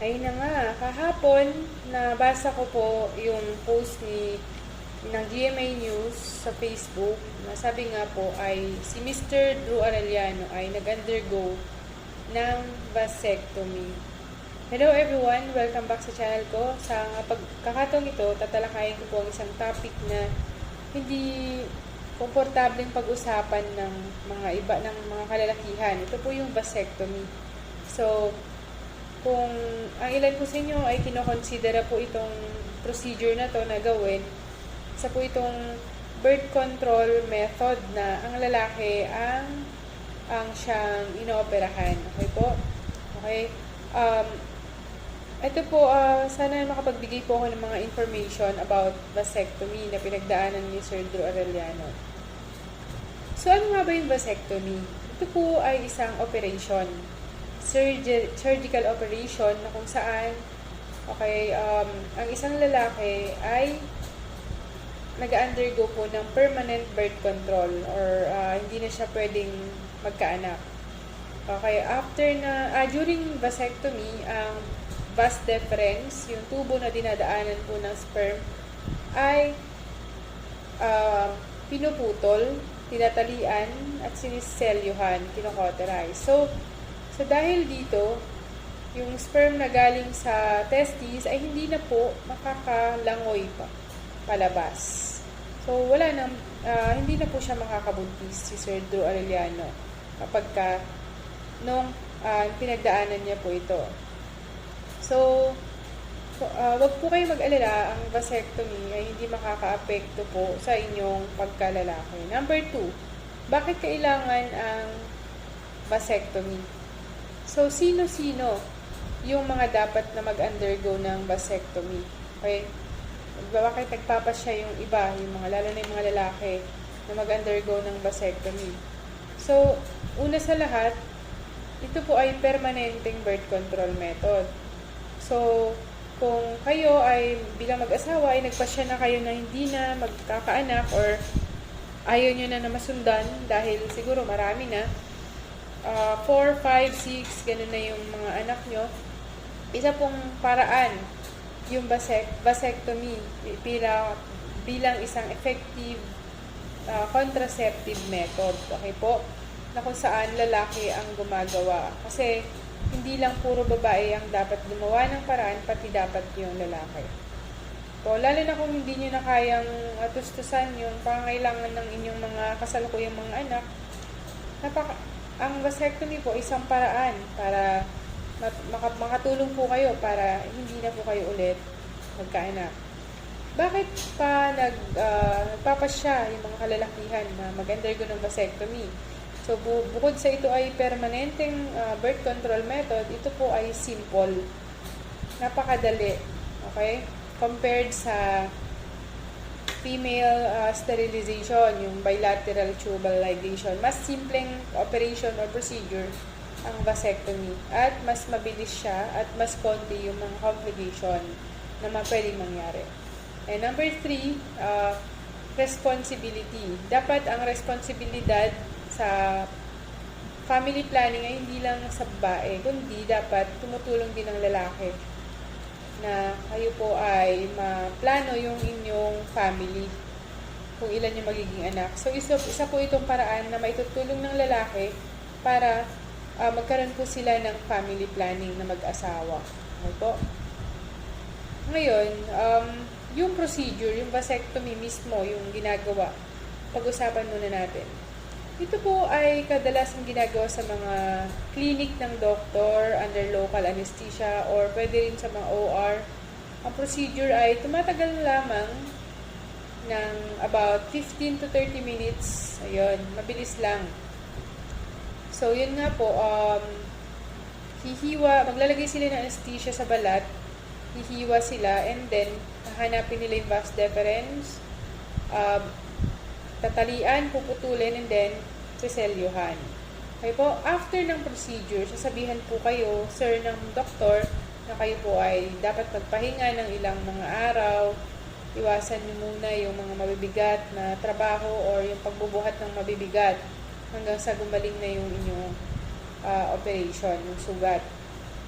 Ayun na nga, kahapon, nabasa ko po yung post ni ng GMA News sa Facebook na sabi nga po ay si Mr. Drew Arellano ay nag-undergo ng vasectomy. Hello everyone! Welcome back sa channel ko. Sa pagkakataong ito, tatalakayin ko po ang isang topic na hindi komportableng pag-usapan ng mga iba ng mga kalalakihan. Ito po yung vasectomy. So, kung ang ilan po sa inyo ay kinokonsidera po itong procedure na to na gawin, isa po itong birth control method na ang lalaki ang ang siyang inooperahan. Okay po? Okay? Um, ito po, ah, sana makapagbigay po ako ng mga information about vasectomy na pinagdaanan ni Sir Drew Arellano. So, ano nga ba yung vasectomy? Ito po ay isang operation. Surgi- surgical operation na kung saan, okay, um, ang isang lalaki ay nag-undergo po ng permanent birth control or ah, hindi na siya pwedeng magkaanak. Okay, after na, ah, during vasectomy, ang vas deferens, yung tubo na dinadaanan po ng sperm, ay ah, pinuputol, tinatalian, at siniselyuhan, kinokoterize. So, so dahil dito, yung sperm na galing sa testes ay hindi na po makakalangoy pa palabas. So, wala nang, ah, hindi na po siya makakabuntis si Sir Drew Arellano kapag ka nung ah, pinagdaanan niya po ito. So, uh, wag po kayo mag-alala, ang vasectomy ay hindi makaka-apekto po sa inyong pagkalalaki. Number two, bakit kailangan ang vasectomy? So, sino-sino yung mga dapat na mag-undergo ng vasectomy? Okay? Bakit nagpapasya yung iba, yung mga, lalo na yung mga lalaki na mag-undergo ng vasectomy? So, una sa lahat, ito po ay permanenteng birth control method. So, kung kayo ay bilang mag-asawa ay nagpasya na kayo na hindi na magkakaanak or ayaw nyo na na masundan dahil siguro marami na, 4, 5, 6, ganun na yung mga anak nyo, isa pong paraan yung vasect vasectomy bilang, bilang isang effective ah, contraceptive method. Okay po? Na kung saan lalaki ang gumagawa. Kasi hindi lang puro babae ang dapat gumawa ng paraan, pati dapat yung lalaki. Po, lalo na kung hindi nyo na kayang atustusan yung pangailangan ng inyong mga kasalukuyang mga anak, napaka, ang vasectomy po isang paraan para makatulong po kayo para hindi na po kayo ulit magkaanak. Bakit pa nag, ah, nagpapasya yung mga kalalakihan na mag-undergo ng vasectomy? So, bu- bukod sa ito ay permanenteng ah, birth control method, ito po ay simple. Napakadali. Okay? Compared sa female ah, sterilization, yung bilateral tubal ligation. Mas simpleng operation or procedure ang vasectomy. At mas mabilis siya at mas konti yung mga complication na pwedeng mangyari. And number three, ah, responsibility. Dapat ang responsibilidad sa family planning ay hindi lang sa babae, kundi dapat tumutulong din ng lalaki na kayo po ay maplano yung inyong family kung ilan yung magiging anak. So, isa, isa po itong paraan na maitutulong ng lalaki para ah, magkaroon po sila ng family planning na mag-asawa. Okay po? Ngayon, um, yung procedure, yung vasectomy mismo, yung ginagawa, pag-usapan muna natin. Ito po ay kadalasang ginagawa sa mga clinic ng doktor under local anesthesia or pwede rin sa mga OR. Ang procedure ay tumatagal lamang ng about 15 to 30 minutes. Ayun, mabilis lang. So, yun nga po, um, hihiwa, maglalagay sila ng anesthesia sa balat, hihiwa sila, and then, hahanapin nila yung vas deferens, um, tatalian, puputulin, and then, siselyuhan. Okay po, after ng procedure, sasabihan po kayo, sir, ng doktor, na kayo po ay dapat magpahinga ng ilang mga araw, iwasan niyo muna yung mga mabibigat na trabaho or yung pagbubuhat ng mabibigat hanggang sa gumaling na yung inyong ah, operation, yung sugat.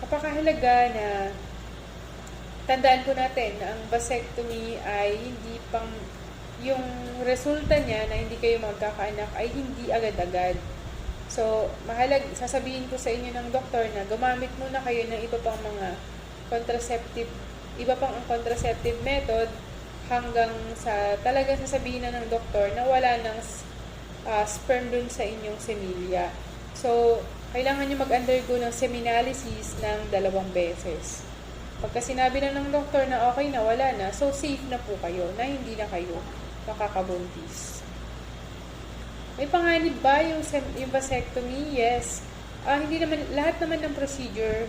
napakahalaga na tandaan po natin na ang vasectomy ay hindi pang yung resulta niya na hindi kayo magkakaanak ay hindi agad-agad. So, mahalag, sasabihin ko sa inyo ng doktor na gumamit muna kayo ng iba pang mga contraceptive, iba pang ang contraceptive method hanggang sa talaga sasabihin na ng doktor na wala ng ah, sperm dun sa inyong semilya. So, kailangan nyo mag-undergo ng seminalysis ng dalawang beses. Pagka sinabi na ng doktor na okay na, wala na, so safe na po kayo na hindi na kayo makakabuntis. May panganib ba yung, yung vasectomy? Yes. Ah, hindi naman, lahat naman ng procedure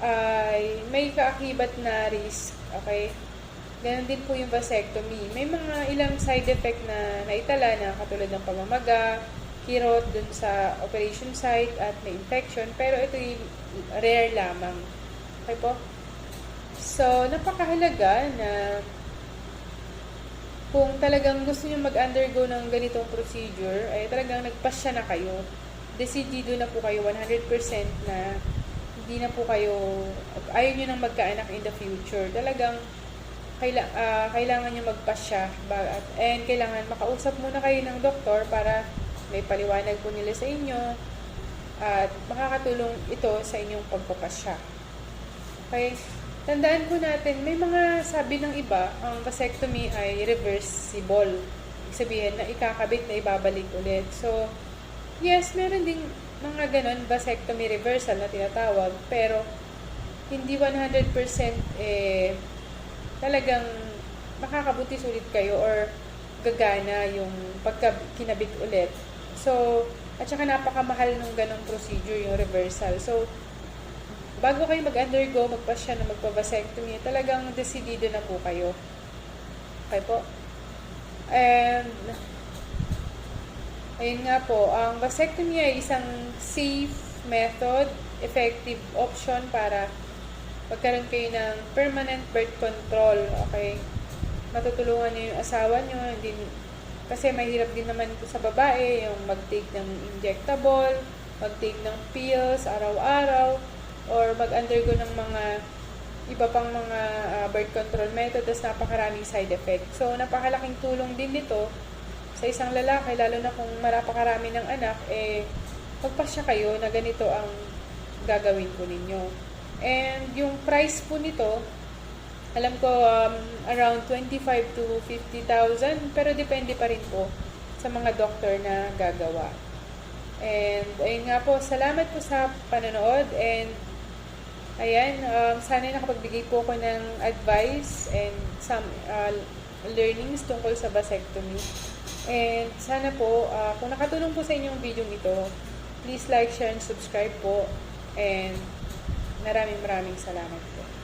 ay may kaakibat na risk. Okay? Ganon din po yung vasectomy. May mga ilang side effect na naitala na katulad ng pamamaga, kirot dun sa operation site at may infection. Pero ito yung rare lamang. Okay po? So, napakahalaga na kung talagang gusto niyo mag-undergo ng ganitong procedure, ay talagang nagpasya na kayo. Decidido na po kayo 100% na hindi na po kayo, ayaw niyo nang magkaanak in the future. Talagang kaila, ah, kailangan niyo magpasya. At- And kailangan makausap muna kayo ng doktor para may paliwanag po nila sa inyo at makakatulong ito sa inyong pagpapasya. Okay? Tandaan po natin, may mga sabi ng iba, ang vasectomy ay reversible. Ibig sabihin na ikakabit na ibabalik ulit. So, yes, meron ding mga ganon, vasectomy reversal na tinatawag, pero hindi 100% eh, talagang makakabutis ulit kayo or gagana yung pagka kinabit ulit. So, at saka napakamahal nung ganong procedure, yung reversal. So, bago kayo mag-undergo, magpasya na magpa-vasectomy, talagang decidido na po kayo. Okay po? And, ayun nga po, ang vasectomy ay isang safe method, effective option para magkaroon kayo ng permanent birth control. Okay? Matutulungan niyo yung asawa niyo, hindi, kasi mahirap din naman po sa babae yung mag-take ng injectable, mag-take ng pills araw-araw, or mag-undergo ng mga iba pang mga ah, birth control method tapos napakaraming side effect. So, napakalaking tulong din nito sa isang lalaki, lalo na kung marapakarami ng anak, eh, magpasya kayo na ganito ang gagawin po ninyo. And yung price po nito, alam ko um, around 25 to 50,000, pero depende pa rin po sa mga doctor na gagawa. And ayun nga po, salamat po sa panonood and ayan, um, sana nakapagbigay po ako ng advice and some uh, learnings tungkol sa vasectomy. And sana po, uh, kung nakatulong po sa inyong video ito, please like, share, and subscribe po. And maraming maraming salamat po.